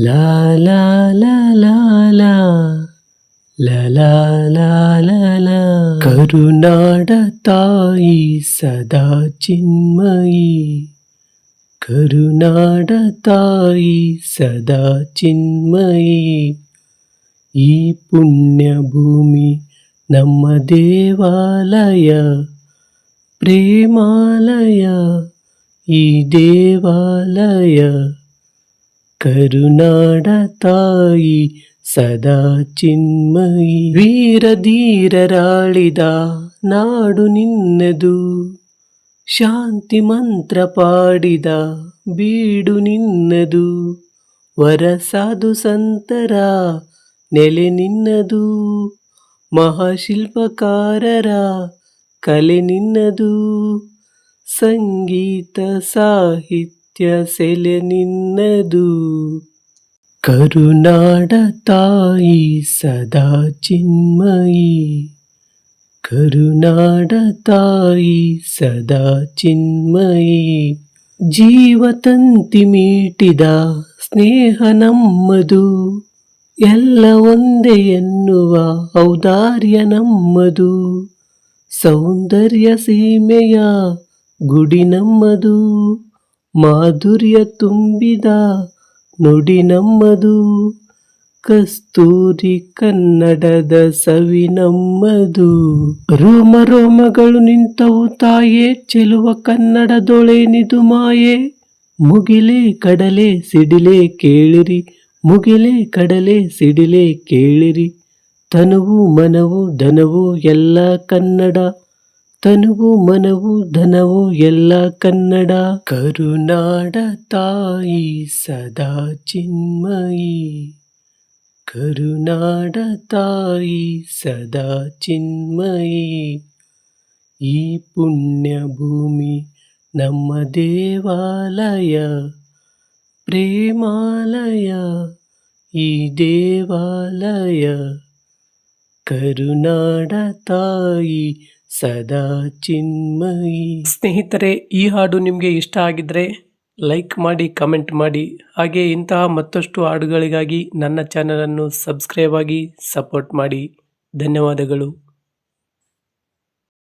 La la la la la La la la la la Karunada తాయి సదా చిన్మయి కరుణాడ తాయి సదా చిన్మయి ఈ పుణ్యభూమి ನಮ್ಮ దేవాಲಯ ಪ್ರೇಮಾಲಯ ಈ ದೇವಾಲಯ ಕರುನಾಡ ತಾಯಿ ಸದಾ ಚಿನ್ಮಯಿ. ವೀರ ಧೀರರಾಳಿದ ನಾಡು ನಿನ್ನದು. ಶಾಂತಿ ಮಂತ್ರ ಪಾಡಿದ ಬೀಡು ನಿನ್ನದು. ವರ ಸಾಧು ಸಂತರ ನೆಲೆ ನಿನ್ನದು. ಮಹಾಶಿಲ್ಪಕಾರರ ಕಲೆ ನಿನ್ನದು. ಸಂಗೀತ ಸಾಹಿತ್ಯ ಸೆಲೆ ನಿನ್ನದು. ಕರುನಾಡ ತಾಯಿ ಸದಾ ಚಿನ್ಮಯಿ. ಕರುನಾಡ ತಾಯಿ ಸದಾ ಚಿನ್ಮಯಿ. ಜೀವತಂತಿ ಮೀಟಿದ ಸ್ನೇಹ ನಮ್ಮದು. ಎಲ್ಲ ಒಂದೇ ಎನ್ನುವ ಔದಾರ್ಯ ನಮ್ಮದು. ಸೌಂದರ್ಯ ಸೀಮೆಯ ಗುಡಿ ನಮ್ಮದು. ಮಾಧುರ್ಯ ತುಂಬಿದ ನುಡಿ ನಮ್ಮದು, ಕಸ್ತೂರಿ ಕನ್ನಡದ ಸವಿ ನಮ್ಮದು. ರೋಮ ರೋಮಗಳು ನಿಂತವು ತಾಯೇ, ಚೆಲುವ ಕನ್ನಡದೊಳೆನಿದು ಮಾಯೆ. ಮುಗಿಲೆ ಕಡಲೆ ಸಿಡಿಲೆ ಕೇಳಿರಿ, ಮುಗಿಲೆ ಕಡಲೆ ಸಿಡಿಲೆ ಕೇಳಿರಿ. ತನುವು ಮನವು ಧನವು ಎಲ್ಲ ಕನ್ನಡ. ತನುವು, ಮನವು, ಧನವು ಎಲ್ಲ ಕನ್ನಡ. ಕರುನಾಡ ತಾಯಿ ಸದಾ ಚಿನ್ಮಯಿ. ಕರುನಾಡ ತಾಯಿ ಸದಾ ಚಿನ್ಮಯಿ. ಈ ಪುಣ್ಯ ಭೂಮಿ ನಮ್ಮ ದೇವಾಲಯ, ಪ್ರೇಮಾಲಯ, ಈ ದೇವಾಲಯ. ಕರುನಾಡ ತಾಯಿ ಸದಾ ಚಿನ್ಮಯಿ. ಸ್ನೇಹಿತರೆ, ಈ ಹಾಡು ನಿಮಗೆ ಇಷ್ಟ ಆಗಿದ್ರೆ ಲೈಕ್ ಮಾಡಿ, ಕಮೆಂಟ್ ಮಾಡಿ. ಹಾಗೆ ಇಂತಹ ಮತ್ತಷ್ಟು ಹಾಡುಗಳಿಗಾಗಿ ನನ್ನ ಚಾನಲನ್ನು ಸಬ್ಸ್ಕ್ರೈಬ್ ಆಗಿ ಸಪೋರ್ಟ್ ಮಾಡಿ. ಧನ್ಯವಾದಗಳು.